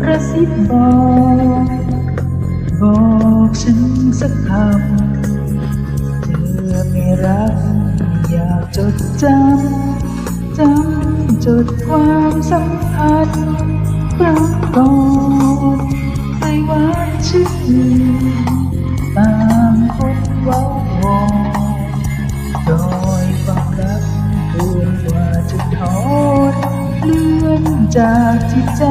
กระซิบบอก บอกฉันสักคำเธอไม่รัก อยากจดจำจำจดความสัมพันธ์ครั้งก่อนเคยหวานชื่นตามคนเว้า จากจิตใจ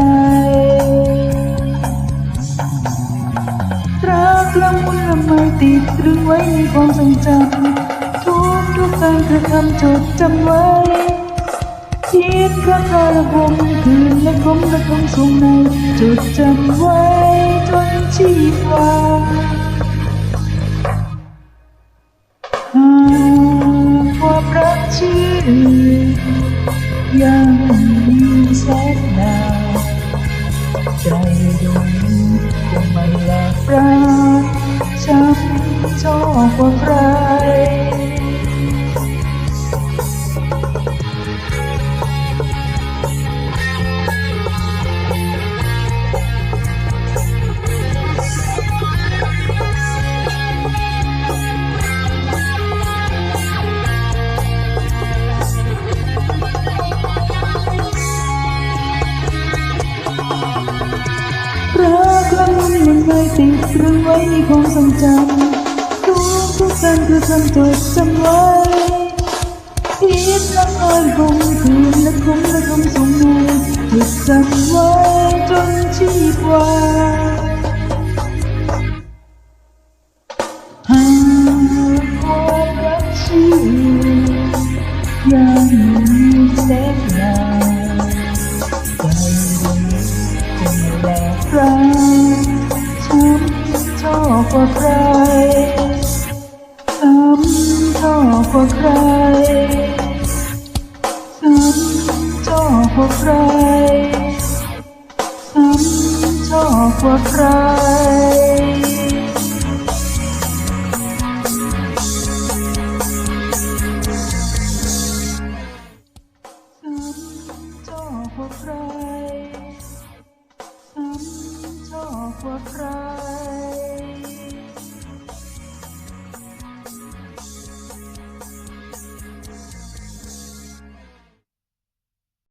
รักละมุนละไม่ติดตรึงไว้ในความทรงจำทุกทุกการกระทำจดจำไว้คิดครั้งละละวงคืนและคมและคงสูงในจดจำไว้จนชีวาหากความรักชื่อือยังมีแสนนานใจดวงนี้คงไม่ลกปราช้ำชอบกว่าใคร ยังไม่ติดตรึงไว้ความทรงจำทุกทุกการกระทำจดจำไว้คิดละอ่อนคงคืนและคงและคงสงในจดจำไว้จนชีพวา ว่าใครซ้ำชอบกว่าใครซ้ำชอบกว่าใครซ้ำชอบกว่าใครซ้ำชอบกว่าใครซ้ำชอบกว่าใคร